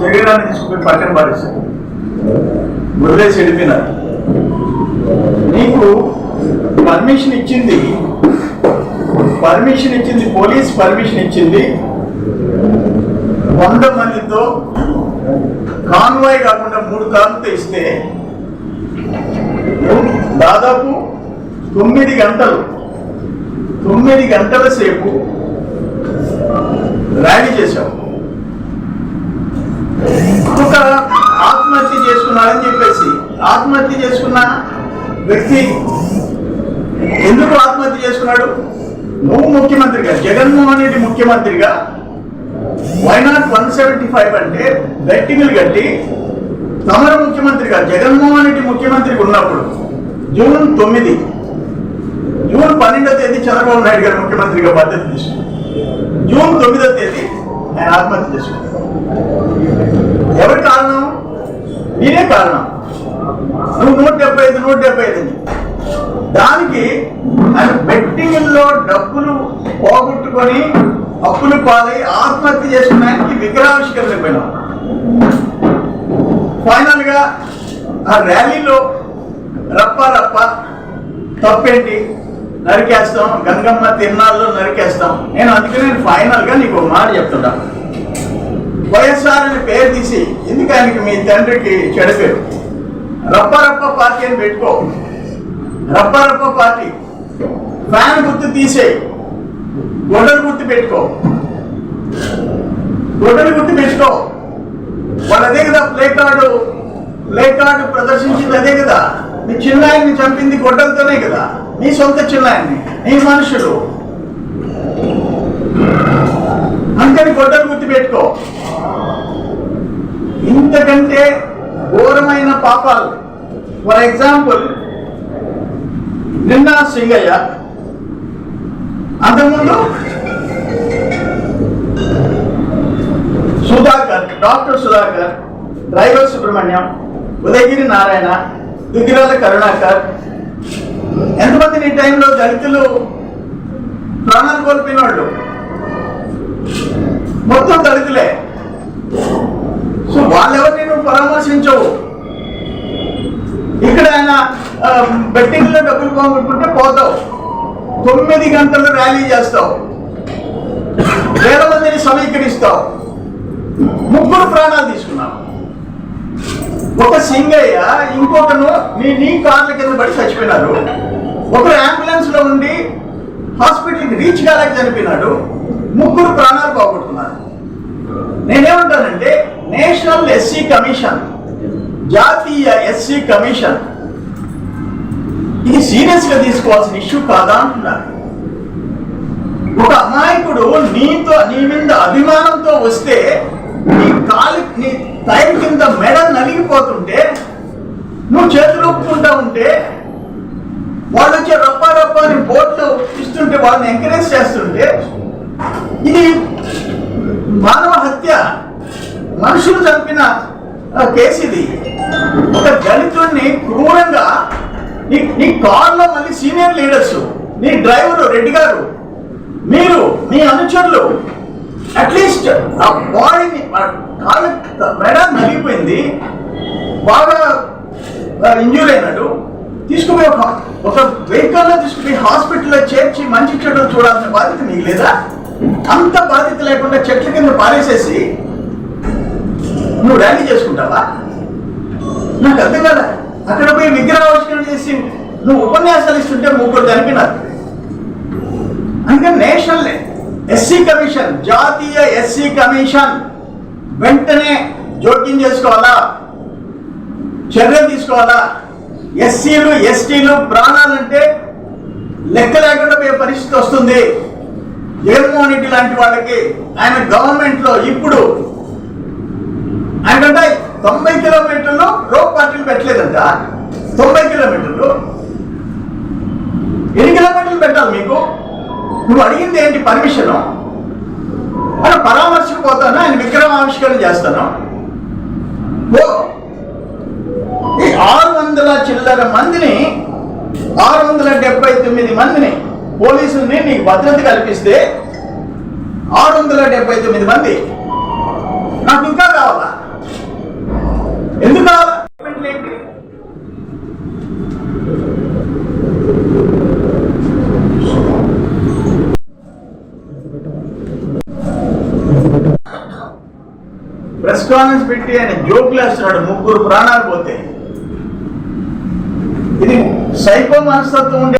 శరీరాన్ని తీసుకుపోయి పక్కన పారేశారు. వదిలేసి వెళ్ళిపోయినారు నీకు పర్మిషన్ ఇచ్చింది పర్మిషన్ ఇచ్చింది పోలీస్ పర్మిషన్ ఇచ్చింది వంద మందితో కాన్వాయ్ కాకుండా మూడు కార్లతో ఇస్తే దాదాపు తొమ్మిది గంటలు తొమ్మిది గంటల సేపు ర్యాలీ చేశాం ఒక ఆత్మహత్య చేసుకున్నాడని చెప్పేసి ఆత్మహత్య చేసుకున్న వ్యక్తి ఎందుకు ఆత్మహత్య చేసుకున్నాడు? నువ్వు ముఖ్యమంత్రిగా జగన్మోహన్ రెడ్డి ముఖ్యమంత్రిగా వైనాట్ వన్ సెవెంటీ ఫైవ్ అంటే బెట్టింగ్లు కట్టి తమరు ముఖ్యమంత్రిగా జగన్మోహన్ రెడ్డి ముఖ్యమంత్రికి ఉన్నప్పుడు జూన్ తొమ్మిది జూన్ పన్నెండో తేదీ చంద్రబాబు నాయుడు గారు ముఖ్యమంత్రిగా బాధ్యత తీసుకున్నారు. జూన్ తొమ్మిదో తేదీ ఆయన ఆత్మహత్య చేసుకున్నాడు. ఎవరి కారణం? నేనే కారణం. నువ్వు నూట డెబ్బై ఐదు నూట డెబ్బై ఐదు అని. దానికి ఆయన బెట్టింగ్లో డబ్బులు పోగొట్టుకొని అప్పులు పాలై ఆత్మహత్య చేసుకున్నానికి విగ్రహావిష్కరణ పోయినాం. ఫైనల్గా ఆ ర్యాలీలో రప్ప రప్ప తప్పేంటి? నరికేస్తాం గంగమ్మ తిన్నాళ్ళు నరికేస్తాం. నేను అందుకే నేను ఫైనల్గా నీకు ఒక మాట చెప్తుంటా వైఎస్ఆర్ అని పేరు తీసి ఎందుకు ఆయనకి మీ తండ్రికి చెడపేరు రప్ప రప్ప పార్టీ అని పెట్టుకో. రప్ప రప్ప పార్టీ. ఫ్యాన్ గుర్తు తీసేయి గొడ్డలు గుర్తు పెట్టుకో. గొడ్డలు గుర్తు పెట్టుకో. వాళ్ళు అదే కదా ప్లే కార్డు ప్లే కార్డు ప్రదర్శించింది అదే కదా. మీ చిన్నాయన్ని చంపింది గొడ్డలతోనే కదా. నీ సొంత చిన్నాయన్ని నీ మనుషులు. అంతని గొడ్డలు గుర్తుపెట్టుకో ఇంతకంటే ఘోరమైన పాపాలు. ఫర్ ఎగ్జాంపుల్ నిన్న సింగయ్య. అంతకుముందు సుధాకర్ డాక్టర్ సుధాకర్ డ్రైవర్ సుబ్రహ్మణ్యం ఉదయగిరి నారాయణ దుగ్గిరాల కరుణాకర్ ఎంతమంది ఈ టైంలో దళితులు ప్రాణాలు కోల్పోయిన వాళ్ళు మొత్తం దళితులే. సో వాళ్ళెవరిని నువ్వు పరామర్శించవు? ఇక్కడ ఆయన బెట్టింగ్లో డబ్బులు పోగొట్టుకుంటే పోతావు. తొమ్మిది గంటలు ర్యాలీ చేస్తావు. వేల మందిని సమీకరిస్తావు. ముగ్గురు ప్రాణాలు తీసుకున్నావు. ఒక సింగయ్య ఇంకొకను నీ నీ కార్ల కింద పడి చచ్చిపోయినారు. ఒకరు అంబులెన్స్లో ఉండి హాస్పిటల్కి రీచ్ కాలేక చనిపోయినాడు. ముగ్గురు ప్రాణాలు పోగొట్టుకున్నారు. నేనేమంటానంటే నేషనల్ ఎస్సీ కమిషన్ జాతీయ ఎస్సీ కమిషన్ ఇది సీరియస్గా తీసుకోవాల్సిన ఇష్యూ కాదా అంటున్నారు. ఒక అమాయకుడు నీతో నీ మీద అభిమానంతో వస్తే నీ కాలి నీ టైం కింద మెడ నలిగిపోతుంటే నువ్వు చేతులు ఒప్పుకుంటా ఉంటే వాళ్ళు వచ్చే రప్ప రప్ప అని బోట్లు చేస్తుంటే వాళ్ళని ఎంకరేజ్ చేస్తుంటే ఇది మానవ హత్య మనుషులు చంపిన కేసు ఇది ఒక దళితుడిని క్రూరంగా నీ నీ కార్లో మళ్ళీ సీనియర్ లీడర్స్ నీ డ్రైవరు రెడ్డి గారు మీరు మీ అనుచరులు అట్లీస్ట్ ఆ బాడీని కాళ్ళ మెడ నలిగిపోయింది బాగా ఇంజూర్ అయినాడు తీసుకుపోయి ఒక ఒక వెహికల్లో తీసుకుపోయి హాస్పిటల్లో చేర్చి మంచి చెట్లు చూడాల్సిన బాధ్యత నీకు లేదా? అంత బాధ్యత లేకుండా చెట్ల కింద పారేసేసి నువ్వు ర్యాలీ చేసుకుంటావా? నాకు అర్థం కదా అక్కడ పోయి విగ్రహావిష్కరణ చేసి నువ్వు ఉపన్యాసాలు ఇస్తుంటే ముగ్గురు చనిపోయినారు అందుకని నేషనల్ ఎస్సీ కమిషన్ జాతీయ ఎస్సీ కమిషన్ వెంటనే జోక్యం చేసుకోవాలా? చర్యలు తీసుకోవాలా? ఎస్సీలు ఎస్టీలు ప్రాణాలంటే లెక్క లేకుండా పోయే పరిస్థితి వస్తుంది. జగన్మోహన్ రెడ్డి లాంటి వాళ్ళకి ఆయన గవర్నమెంట్లో ఇప్పుడు ఆయనకంటే తొంభై కిలోమీటర్లు రోడ్ పార్టీలు పెట్టలేదంట. తొంభై కిలోమీటర్లు. ఎన్ని కిలోమీటర్లు పెట్టాలి మీకు? నువ్వు అడిగింది ఏంటి పర్మిషన్? ఆయన పరామర్శకు పోతాను ఆయన విగ్రహం ఆవిష్కరణ చేస్తాను. ఓ ఆరు వందల చిల్లర మందిని ఆరు వందల డెబ్బై తొమ్మిది మందిని పోలీసుల్ని నీకు భద్రత కల్పిస్తే ఆరు వందల డెబ్బై తొమ్మిది మంది నాకు ఇంకా కావాలా? ఎందుకు కావాలా? ప్రెస్ కాన్ఫరెన్స్ పెట్టి ఆయన జోక్లు వేస్తున్నాడు ముగ్గురు ప్రాణాలు పోతే. సైకో మనస్తత్వం ఉండే